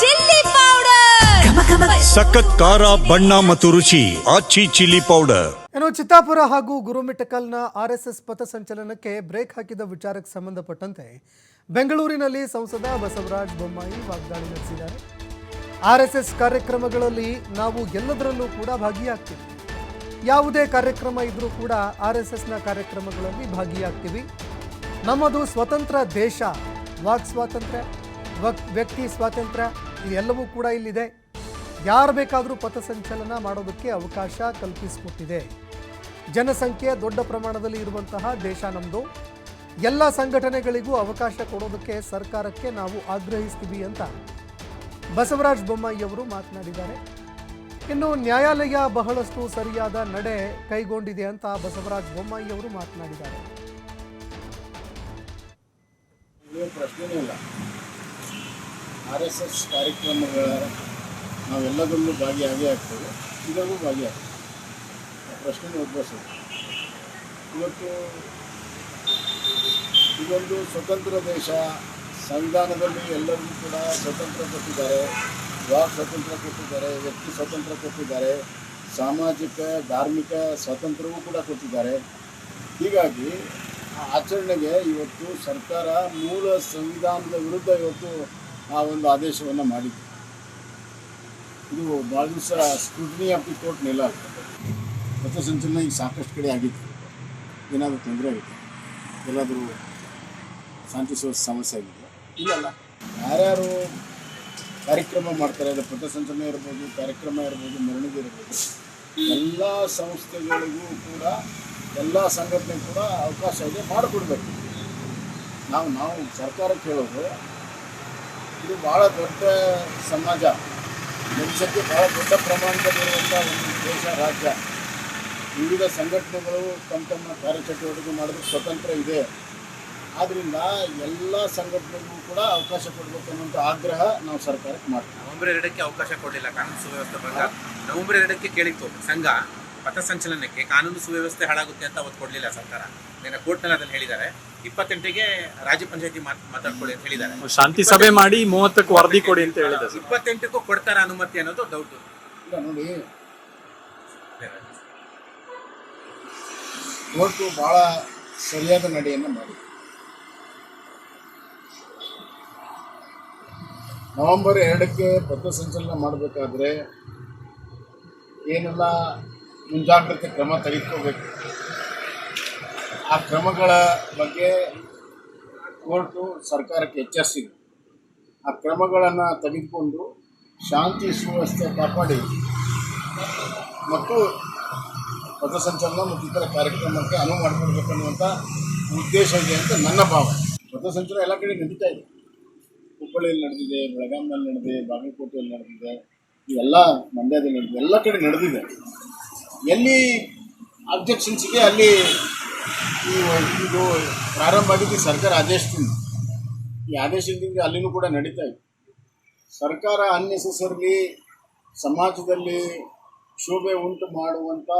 Chilli powder. ಸಖತ್ ಖಾರ ಬಣ್ಣ ಮತ್ತು ರುಚಿ ಆಚಿ ಚಿಲ್ಲಿ ಪೌಡರ್. ಇನ್ನು ಚಿತ್ತಾಪುರ ಹಾಗೂ ಗುರುಮಿಠಕಲ್ನ ಆರ್ ಎಸ್ ಎಸ್ ಪಥಸಂಚಲನಕ್ಕೆ ಬ್ರೇಕ್ ಹಾಕಿದ ವಿಚಾರಕ್ಕೆ ಸಂಬಂಧಪಟ್ಟಂತೆ ಬೆಂಗಳೂರಿನಲ್ಲಿ ಸಂಸದ ಬಸವರಾಜ ಬೊಮ್ಮಾಯಿ ವಾಗ್ದಾಳಿ ನಡೆಸಿದ್ದಾರೆ. ಆರ್ ಎಸ್ ಎಸ್ ಕಾರ್ಯಕ್ರಮಗಳಲ್ಲಿ ನಾವು ಎಲ್ಲದರಲ್ಲೂ ಕೂಡ ಭಾಗಿಯಾಗ್ತೀವಿ. ಯಾವುದೇ ಕಾರ್ಯಕ್ರಮ ಇದ್ರೂ ಕೂಡ ಆರ್ ಎಸ್ ಎಸ್ನ ಕಾರ್ಯಕ್ರಮಗಳಲ್ಲಿ ಭಾಗಿಯಾಗ್ತೀವಿ. ನಮ್ಮದು ಸ್ವತಂತ್ರ ದೇಶ ವಾಕ್ ಸ್ವಾತಂತ್ರ್ಯ. ವ್ಯಕ್ತಿ ಸ್ವಾತಂತ್ರ್ಯ ಇದೆಲ್ಲವೂ ಕೂಡ ಇಲ್ಲಿದೆ. ಯಾರು ಬೇಕಾದರೂ ಪಥಸಂಚಲನ ಮಾಡೋದಕ್ಕೆ ಅವಕಾಶ ಕಲ್ಪಿಸಿಕೊಟ್ಟಿದೆ. ಜನಸಂಖ್ಯೆ ದೊಡ್ಡ ಪ್ರಮಾಣದಲ್ಲಿ ಇರುವಂತಹ ದೇಶ ನಮ್ಮದು ಎಲ್ಲ ಸಂಘಟನೆಗಳಿಗೂ ಅವಕಾಶ ಕೊಡೋದಕ್ಕೆ ಸರ್ಕಾರಕ್ಕೆ ನಾವು ಆಗ್ರಹಿಸ್ತೀವಿ ಅಂತ ಬಸವರಾಜ ಬೊಮ್ಮಾಯಿ ಅವರು ಮಾತನಾಡಿದ್ದಾರೆ. ಇನ್ನು ನ್ಯಾಯಾಲಯ ಬಹಳಷ್ಟು ಸರಿಯಾದ ನಡೆ ಕೈಗೊಂಡಿದೆ ಅಂತ ಬಸವರಾಜ ಬೊಮ್ಮಾಯಿ ಅವರು ಮಾತನಾಡಿದ್ದಾರೆ. ಆರ್ ಎಸ್ ಎಸ್ ಕಾರ್ಯಕ್ರಮಗಳ ನಾವೆಲ್ಲದರಲ್ಲೂ ಭಾಗಿಯಾಗೇ ಆಗ್ತೇವೆ. ಇದರಲ್ಲೂ ಭಾಗಿಯಾಗ್ತದೆ ಆ ಪ್ರಶ್ನೆ ಉದ್ಭವಿಸೋದು. ಇವತ್ತು ಇದೊಂದು ಸ್ವತಂತ್ರ ದೇಶ ಸಂವಿಧಾನದಲ್ಲಿ ಎಲ್ಲರಿಗೂ ಕೂಡ ಸ್ವತಂತ್ರ ಕೊಟ್ಟಿದ್ದಾರೆ. ವಾಕ್ ಸ್ವತಂತ್ರ ಕೊಟ್ಟಿದ್ದಾರೆ, ವ್ಯಕ್ತಿ ಸ್ವತಂತ್ರ ಕೊಟ್ಟಿದ್ದಾರೆ, ಸಾಮಾಜಿಕ, ಧಾರ್ಮಿಕ ಸ್ವಾತಂತ್ರ್ಯವೂ ಕೂಡ ಕೊಟ್ಟಿದ್ದಾರೆ. ಹೀಗಾಗಿ ಆಚರಣೆಗೆ ಇವತ್ತು ಸರ್ಕಾರ ಮೂಲ ಸಂವಿಧಾನದ ವಿರುದ್ಧ ಇವತ್ತು ಆ ಒಂದು ಆದೇಶವನ್ನು ಮಾಡಿದ್ದು ಇದು ಭಾಳ ದಿವಸ ಸ್ಕ್ರೂಟಿನಿ ಆಫ್ ದಿ ಕೋರ್ಟ್ ನೆಲ ಪಥಸಂಚಲನ ಈಗ ಸಾಕಷ್ಟು ಕಡೆ ಆಗಿತ್ತು. ಏನಾದರೂ ತೊಂದರೆ ಆಗಿದೆ? ಎಲ್ಲಾದರೂ ಶಾಂತಿ ಸುವ್ಯವಸ್ಥೆ ಸಮಸ್ಯೆ ಆಗಿದೆ ಇಲ್ಲಲ್ಲ. ಯಾರ್ಯಾರು ಕಾರ್ಯಕ್ರಮ ಮಾಡ್ತಾರೆ ಅದು ಪಥಸಂಚಲನ ಇರ್ಬೋದು ಕಾರ್ಯಕ್ರಮ ಇರ್ಬೋದು ಮೆರವಣಿಗೆ ಇರ್ಬೋದು ಎಲ್ಲ ಸಂಸ್ಥೆಗಳಿಗೂ ಕೂಡ ಎಲ್ಲ ಸಂಘಟನೆ ಕೂಡ ಅವಕಾಶ ಇದೆ ಮಾಡಿಕೊಡ್ಬೇಕು. ನಾವು ನಾವು ಸರ್ಕಾರಕ್ಕೆ ಹೇಳೋದು ಇದು ಭಾಳ ದೊಡ್ಡ ಸಮಾಜ. ಮನುಷ್ಯಕ್ಕೆ ಭಾಳ ದೊಡ್ಡ ಪ್ರಮಾಣದಲ್ಲಿರುವಂಥ ಒಂದು ದೇಶ, ರಾಜ್ಯ. ವಿವಿಧ ಸಂಘಟನೆಗಳು ತಮ್ಮ ತಮ್ಮ ಕಾರ್ಯಚಟುವಟಿಕೆ ಮಾಡೋದು ಸ್ವತಂತ್ರ ಇದೆ. ಆದ್ದರಿಂದ ಎಲ್ಲ ಸಂಘಟನೆಗೂ ಕೂಡ ಅವಕಾಶ ಕೊಡಬೇಕು ಅನ್ನುವಂಥ ಆಗ್ರಹ ನಾವು ಸರ್ಕಾರಕ್ಕೆ ಮಾಡ್ತೀವಿ. ನವೆಂಬರ್ ಎರಡಕ್ಕೆ ಅವಕಾಶ ಕೊಡಲಿಲ್ಲ. ಕಾನೂನು ಸುವ್ಯವಸ್ಥೆ ಪ್ರಕಾರ ನವೆಂಬರ್ ಎರಡಕ್ಕೆ ಕೇಳಿತ್ತು. ಸಂಘ ಪಥಸಂಚಲನಕ್ಕೆ ಕಾನೂನು ಸುವ್ಯವಸ್ಥೆ ಹಾಳಾಗುತ್ತೆ ಅಂತ ಅವತ್ತು ಕೊಡಲಿಲ್ಲ ಸರ್ಕಾರ. ನಿನ್ನೆ ಕೋರ್ಟ್ನಲ್ಲಿ ಅದನ್ನು ಹೇಳಿದ್ದಾರೆ. ಇಪ್ಪತ್ತೆಂಟಿಗೆ ರಾಜ್ಯ ಪಂಚಾಯತಿ ಮಾತಾಡ್ಕೊಳ್ಳಿ ಅಂತ ಹೇಳಿದ್ದಾರೆ. ಶಾಂತಿ ಸಭೆ ಮಾಡಿ ಮೂವತ್ತಕ್ಕೆ ವರದಿ ಕೊಡಿ ಅಂತ ಹೇಳಿದ್ರು ಸರ್. ಇಪ್ಪತ್ತೆಂಟಕ್ಕೂ ಕೊಡ್ತಾರ ಅನುಮತಿ ಅನ್ನೋದು ಡೌಟ್ ಇಲ್ಲ ನೋಡಿ ಕೋರ್ಟು ಬಹಳ ಸರಿಯಾದ ನಡೆಯನ್ನು ಮಾಡಿ ನವೆಂಬರ್ ಎರಡಕ್ಕೆ ಪಥಸಂಚಲನ ಮಾಡಬೇಕಾದ್ರೆ ಏನೆಲ್ಲ ಮುಂಜಾಗ್ರತೆ ಕ್ರಮ ತೆಗೆದುಕೋಬೇಕು? ಆ ಕ್ರಮಗಳ ಬಗ್ಗೆ ಕೋರ್ಟು ಸರ್ಕಾರಕ್ಕೆ ಎಚ್ಚರಿಸಿದೆ. ಆ ಕ್ರಮಗಳನ್ನು ತೆಗೆದುಕೊಂಡು ಶಾಂತಿ ಸುವ್ಯವಸ್ಥೆ ಕಾಪಾಡಿ ಮತ್ತು ಪಥಸಂಚಲನ ಮತ್ತು ಇತರ ಕಾರ್ಯಕ್ರಮಕ್ಕೆ ಅನುವು ಮಾಡಿಕೊಡ್ಬೇಕನ್ನುವಂಥ ಉದ್ದೇಶ ಇದೆ ಅಂತ ನನ್ನ ಭಾವ ಪಥಸಂಚಲನ ಎಲ್ಲ ಕಡೆ ನಡೀತಾ ಇದೆ. ಹುಬ್ಬಳ್ಳಿಯಲ್ಲಿ ನಡೆದಿದೆ, ಬೆಳಗಾಂನಲ್ಲಿ ನಡೆದಿದೆ, ಬಾಗಲಕೋಟೆಯಲ್ಲಿ ನಡೆದಿದೆ ಇವೆಲ್ಲ ಮಂಡ್ಯದಲ್ಲಿ ನಡೆದಿದೆ, ಎಲ್ಲ ಕಡೆ ನಡೆದಿದೆ. ಎಲ್ಲಿ ಅಬ್ಜೆಕ್ಷನ್ಸ್ಗೆ ಅಲ್ಲಿ ಈ ಇದು ಪ್ರಾರಂಭ ಆಗಿದ್ದು ಸರ್ಕಾರ ಆದೇಶದಿಂದ. ಈ ಆದೇಶದಿಂದ ಅಲ್ಲಿನೂ ಕೂಡ ನಡೀತಾ ಇದೆ. ಸರ್ಕಾರ ಅನ್ನೆಸೆಸರ್ಲಿ ಸಮಾಜದಲ್ಲಿ ಶೋಭೆ ಉಂಟು ಮಾಡುವಂಥ